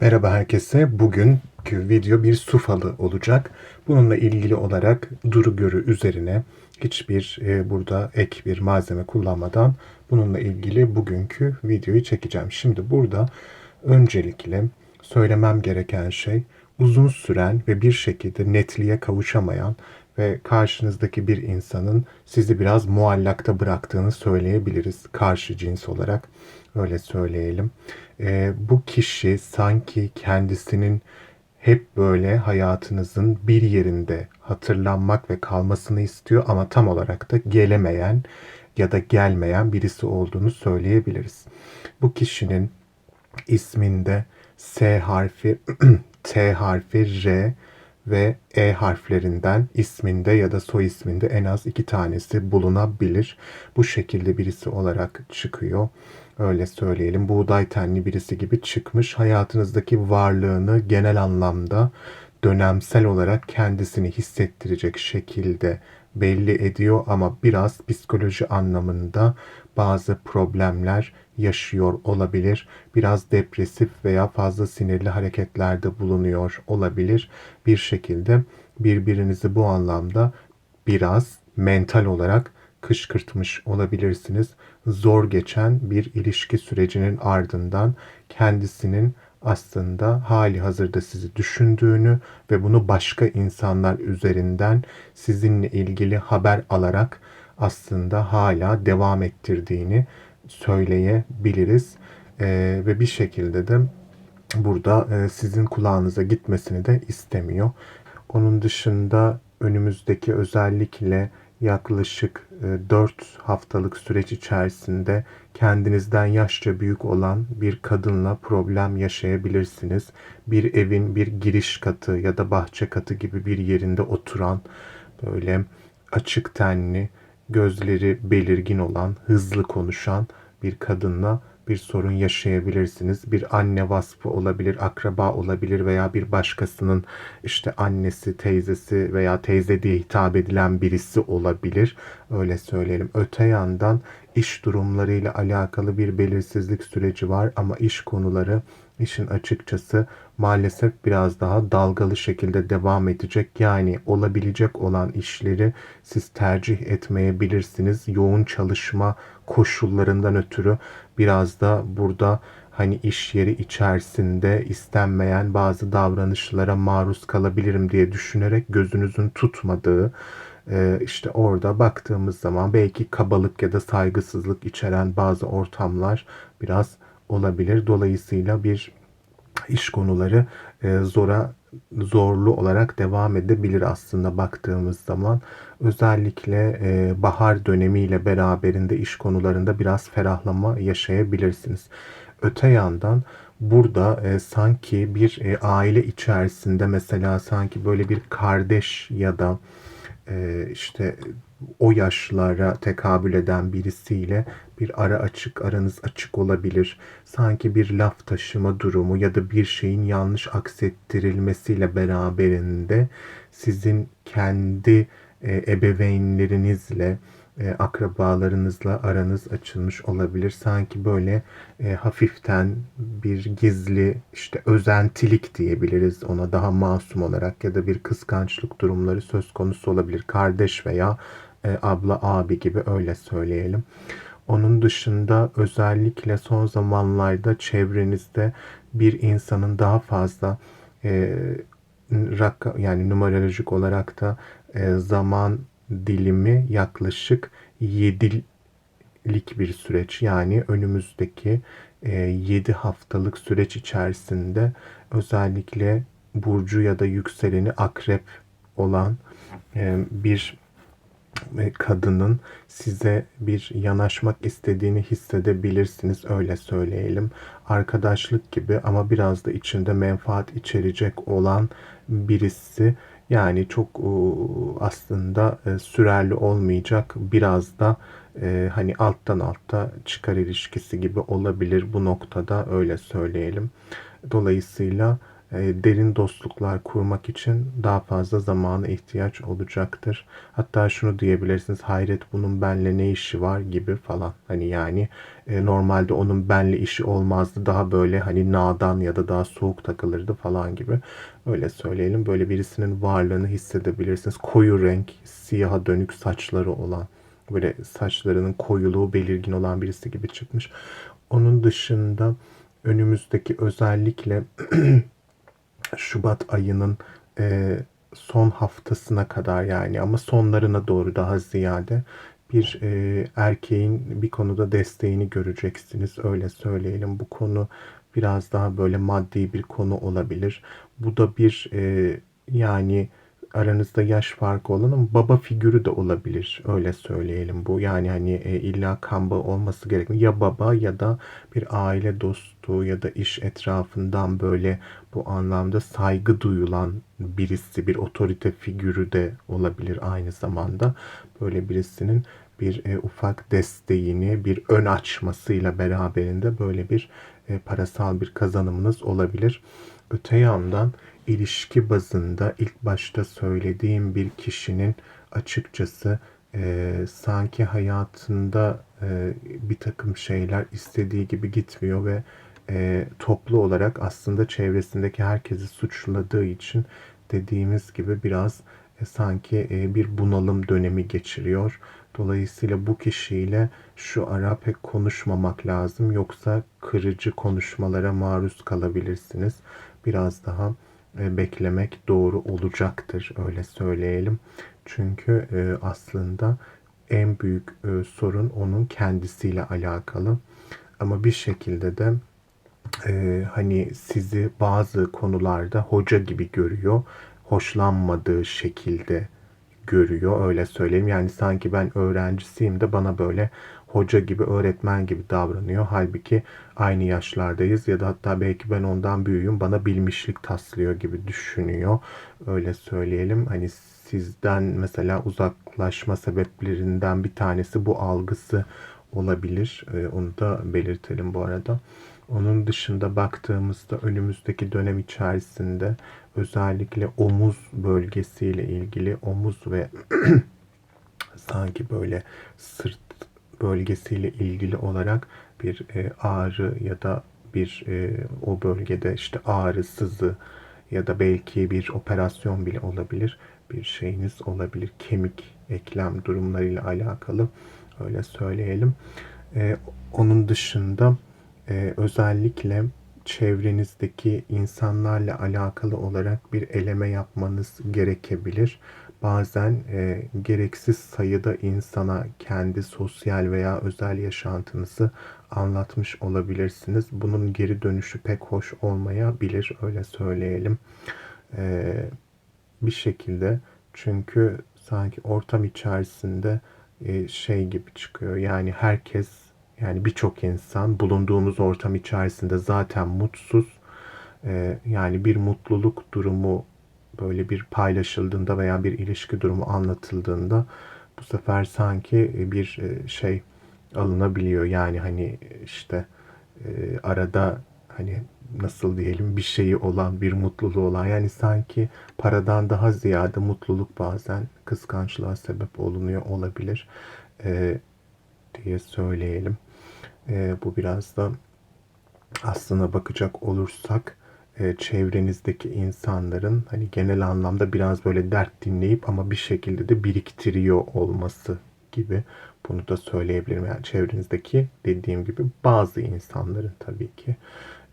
Merhaba herkese. Bugünkü video bir su falı olacak. Bununla ilgili olarak duru görü üzerine hiçbir e, burada ek bir malzeme kullanmadan bununla ilgili bugünkü videoyu çekeceğim. Şimdi burada öncelikle söylemem gereken şey uzun süren ve bir şekilde netliğe kavuşamayan ve karşınızdaki bir insanın sizi biraz muallakta bıraktığını söyleyebiliriz karşı cins olarak. Öyle söyleyelim. Ee, bu kişi sanki kendisinin hep böyle hayatınızın bir yerinde hatırlanmak ve kalmasını istiyor ama tam olarak da gelemeyen ya da gelmeyen birisi olduğunu söyleyebiliriz. Bu kişinin isminde S harfi, T harfi, R ve E harflerinden isminde ya da soy isminde en az iki tanesi bulunabilir. Bu şekilde birisi olarak çıkıyor. Öyle söyleyelim. Buğday tenli birisi gibi çıkmış. Hayatınızdaki varlığını genel anlamda dönemsel olarak kendisini hissettirecek şekilde belli ediyor ama biraz psikoloji anlamında bazı problemler yaşıyor olabilir. Biraz depresif veya fazla sinirli hareketlerde bulunuyor olabilir. Bir şekilde birbirinizi bu anlamda biraz mental olarak kışkırtmış olabilirsiniz. Zor geçen bir ilişki sürecinin ardından kendisinin aslında hali hazırda sizi düşündüğünü ve bunu başka insanlar üzerinden sizinle ilgili haber alarak aslında hala devam ettirdiğini söyleyebiliriz. Ee, ve bir şekilde de burada e, sizin kulağınıza gitmesini de istemiyor. Onun dışında önümüzdeki özellikle yaklaşık 4 e, haftalık süreç içerisinde kendinizden yaşça büyük olan bir kadınla problem yaşayabilirsiniz. Bir evin bir giriş katı ya da bahçe katı gibi bir yerinde oturan böyle açık tenli, gözleri belirgin olan, hızlı konuşan bir kadınla bir sorun yaşayabilirsiniz. Bir anne vasfı olabilir, akraba olabilir veya bir başkasının işte annesi, teyzesi veya teyze diye hitap edilen birisi olabilir. Öyle söyleyelim. Öte yandan iş durumlarıyla alakalı bir belirsizlik süreci var ama iş konuları işin açıkçası maalesef biraz daha dalgalı şekilde devam edecek. Yani olabilecek olan işleri siz tercih etmeyebilirsiniz. Yoğun çalışma koşullarından ötürü biraz da burada hani iş yeri içerisinde istenmeyen bazı davranışlara maruz kalabilirim diye düşünerek gözünüzün tutmadığı e, işte orada baktığımız zaman belki kabalık ya da saygısızlık içeren bazı ortamlar biraz olabilir. Dolayısıyla bir iş konuları e, zora zorlu olarak devam edebilir aslında baktığımız zaman. Özellikle e, bahar dönemiyle beraberinde iş konularında biraz ferahlama yaşayabilirsiniz. Öte yandan burada e, sanki bir aile içerisinde mesela sanki böyle bir kardeş ya da işte o yaşlara tekabül eden birisiyle bir ara açık, aranız açık olabilir. Sanki bir laf taşıma durumu ya da bir şeyin yanlış aksettirilmesiyle beraberinde sizin kendi e, ebeveynlerinizle, e, akrabalarınızla aranız açılmış olabilir. Sanki böyle e, hafiften bir gizli işte özentilik diyebiliriz ona daha masum olarak ya da bir kıskançlık durumları söz konusu olabilir. Kardeş veya e, abla abi gibi öyle söyleyelim. Onun dışında özellikle son zamanlarda çevrenizde bir insanın daha fazla e, rak yani numerolojik olarak da e, zaman dilimi yaklaşık 7'lik bir süreç. Yani önümüzdeki e, 7 haftalık süreç içerisinde özellikle burcu ya da yükseleni akrep olan e, bir kadının size bir yanaşmak istediğini hissedebilirsiniz öyle söyleyelim. Arkadaşlık gibi ama biraz da içinde menfaat içerecek olan birisi yani çok aslında e, sürerli olmayacak biraz da e, hani alttan altta çıkar ilişkisi gibi olabilir bu noktada öyle söyleyelim. Dolayısıyla e, derin dostluklar kurmak için daha fazla zamana ihtiyaç olacaktır. Hatta şunu diyebilirsiniz. Hayret bunun benle ne işi var gibi falan. Hani yani e, normalde onun benle işi olmazdı. Daha böyle hani nadan ya da daha soğuk takılırdı falan gibi. Öyle söyleyelim. Böyle birisinin varlığını hissedebilirsiniz. Koyu renk, siyaha dönük saçları olan böyle saçlarının koyuluğu belirgin olan birisi gibi çıkmış. Onun dışında önümüzdeki özellikle Şubat ayının e, son haftasına kadar yani ama sonlarına doğru daha ziyade bir e, erkeğin bir konuda desteğini göreceksiniz. Öyle söyleyelim. Bu konu biraz daha böyle maddi bir konu olabilir. Bu da bir e, yani aranızda yaş farkı olan ama baba figürü de olabilir. Öyle söyleyelim bu. Yani hani e, illa kan bağı olması gerekmiyor. Ya baba ya da bir aile dostu ya da iş etrafından böyle bu anlamda saygı duyulan birisi, bir otorite figürü de olabilir aynı zamanda. Böyle birisinin bir e, ufak desteğini, bir ön açmasıyla beraberinde böyle bir e, parasal bir kazanımınız olabilir. Öte yandan ilişki bazında ilk başta söylediğim bir kişinin açıkçası e, sanki hayatında e, bir takım şeyler istediği gibi gitmiyor ve e, toplu olarak aslında çevresindeki herkesi suçladığı için dediğimiz gibi biraz e, sanki e, bir bunalım dönemi geçiriyor. Dolayısıyla bu kişiyle şu ara pek konuşmamak lazım yoksa kırıcı konuşmalara maruz kalabilirsiniz. Biraz daha beklemek doğru olacaktır öyle söyleyelim. Çünkü e, aslında en büyük e, sorun onun kendisiyle alakalı. Ama bir şekilde de e, hani sizi bazı konularda hoca gibi görüyor. Hoşlanmadığı şekilde görüyor öyle söyleyeyim. Yani sanki ben öğrencisiyim de bana böyle hoca gibi, öğretmen gibi davranıyor. Halbuki aynı yaşlardayız ya da hatta belki ben ondan büyüğüm bana bilmişlik taslıyor gibi düşünüyor. Öyle söyleyelim. Hani sizden mesela uzaklaşma sebeplerinden bir tanesi bu algısı olabilir. Ee, onu da belirtelim bu arada. Onun dışında baktığımızda önümüzdeki dönem içerisinde özellikle omuz bölgesiyle ilgili omuz ve sanki böyle sırt bölgesiyle ilgili olarak bir e, ağrı ya da bir e, o bölgede işte ağrı, sızı ya da belki bir operasyon bile olabilir. Bir şeyiniz olabilir. Kemik, eklem durumlarıyla alakalı öyle söyleyelim. E, onun dışında e, özellikle çevrenizdeki insanlarla alakalı olarak bir eleme yapmanız gerekebilir. Bazen e, gereksiz sayıda insana kendi sosyal veya özel yaşantınızı anlatmış olabilirsiniz. Bunun geri dönüşü pek hoş olmayabilir, öyle söyleyelim. E, bir şekilde çünkü sanki ortam içerisinde e, şey gibi çıkıyor. Yani herkes yani birçok insan bulunduğumuz ortam içerisinde zaten mutsuz. Ee, yani bir mutluluk durumu böyle bir paylaşıldığında veya bir ilişki durumu anlatıldığında bu sefer sanki bir e, şey alınabiliyor. Yani hani işte e, arada hani nasıl diyelim bir şeyi olan, bir mutluluğu olan yani sanki paradan daha ziyade mutluluk bazen kıskançlığa sebep olunuyor olabilir e, diye söyleyelim. E, bu biraz da aslına bakacak olursak e, çevrenizdeki insanların hani genel anlamda biraz böyle dert dinleyip ama bir şekilde de biriktiriyor olması gibi bunu da söyleyebilirim. Yani çevrenizdeki dediğim gibi bazı insanların tabii ki.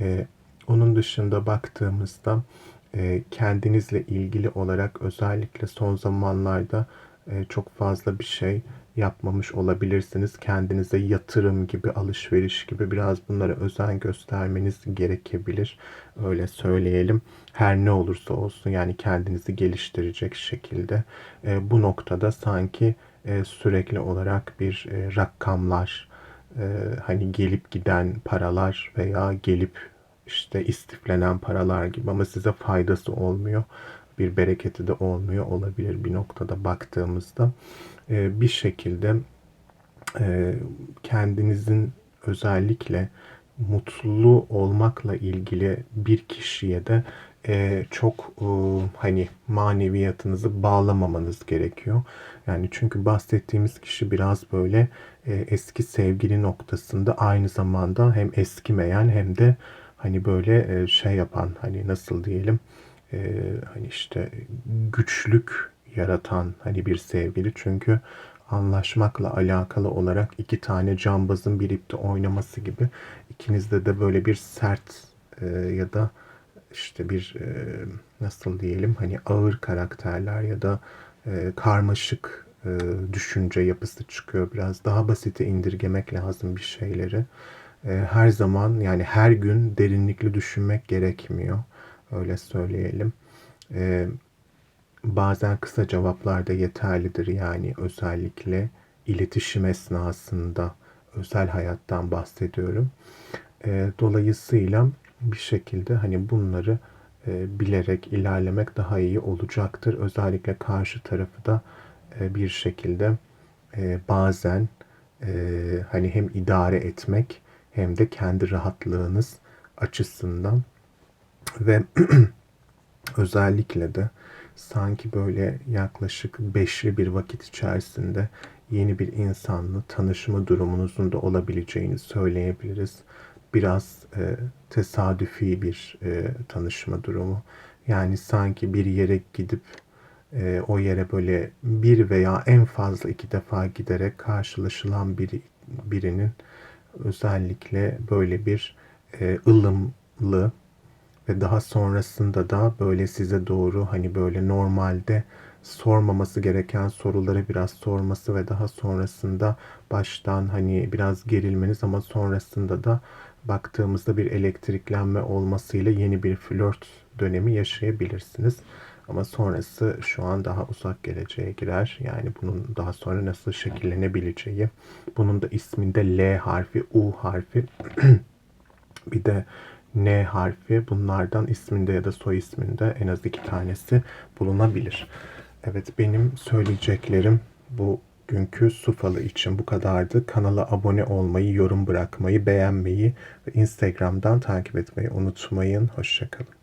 E, onun dışında baktığımızda e, kendinizle ilgili olarak özellikle son zamanlarda e, çok fazla bir şey yapmamış olabilirsiniz. Kendinize yatırım gibi, alışveriş gibi biraz bunlara özen göstermeniz gerekebilir. Öyle söyleyelim. Her ne olursa olsun yani kendinizi geliştirecek şekilde e, bu noktada sanki e, sürekli olarak bir e, rakamlar, e, hani gelip giden paralar veya gelip işte istiflenen paralar gibi ama size faydası olmuyor. Bir bereketi de olmuyor olabilir bir noktada baktığımızda. E, bir şekilde e, kendinizin özellikle mutlu olmakla ilgili bir kişiye de e, çok e, hani maneviyatınızı bağlamamanız gerekiyor. Yani çünkü bahsettiğimiz kişi biraz böyle e, eski sevgili noktasında aynı zamanda hem eskimeyen hem de hani böyle e, şey yapan hani nasıl diyelim e, hani işte güçlük yaratan hani bir sevgili çünkü anlaşmakla alakalı olarak iki tane cambazın bir ipte oynaması gibi ikinizde de böyle bir sert e, ya da işte bir e, nasıl diyelim hani ağır karakterler ya da e, karmaşık e, düşünce yapısı çıkıyor. Biraz daha basite indirgemek lazım bir şeyleri. E, her zaman yani her gün derinlikli düşünmek gerekmiyor. Öyle söyleyelim. E, bazen kısa cevaplar da yeterlidir. Yani özellikle iletişim esnasında özel hayattan bahsediyorum. E, dolayısıyla bir şekilde hani bunları e, bilerek ilerlemek daha iyi olacaktır. Özellikle karşı tarafı da e, bir şekilde e, bazen e, hani hem idare etmek hem de kendi rahatlığınız açısından ve özellikle de sanki böyle yaklaşık beşli bir vakit içerisinde yeni bir insanla tanışma durumunuzun da olabileceğini söyleyebiliriz. Biraz e, tesadüfi bir e, tanışma durumu. Yani sanki bir yere gidip e, o yere böyle bir veya en fazla iki defa giderek karşılaşılan biri, birinin özellikle böyle bir e, ılımlı ve daha sonrasında da böyle size doğru hani böyle normalde sormaması gereken soruları biraz sorması ve daha sonrasında baştan hani biraz gerilmeniz ama sonrasında da baktığımızda bir elektriklenme olmasıyla yeni bir flört dönemi yaşayabilirsiniz. Ama sonrası şu an daha uzak geleceğe girer. Yani bunun daha sonra nasıl şekillenebileceği. Bunun da isminde L harfi, U harfi bir de N harfi bunlardan isminde ya da soy isminde en az iki tanesi bulunabilir. Evet benim söyleyeceklerim bu günkü su için bu kadardı. Kanala abone olmayı, yorum bırakmayı, beğenmeyi ve Instagram'dan takip etmeyi unutmayın. Hoşçakalın.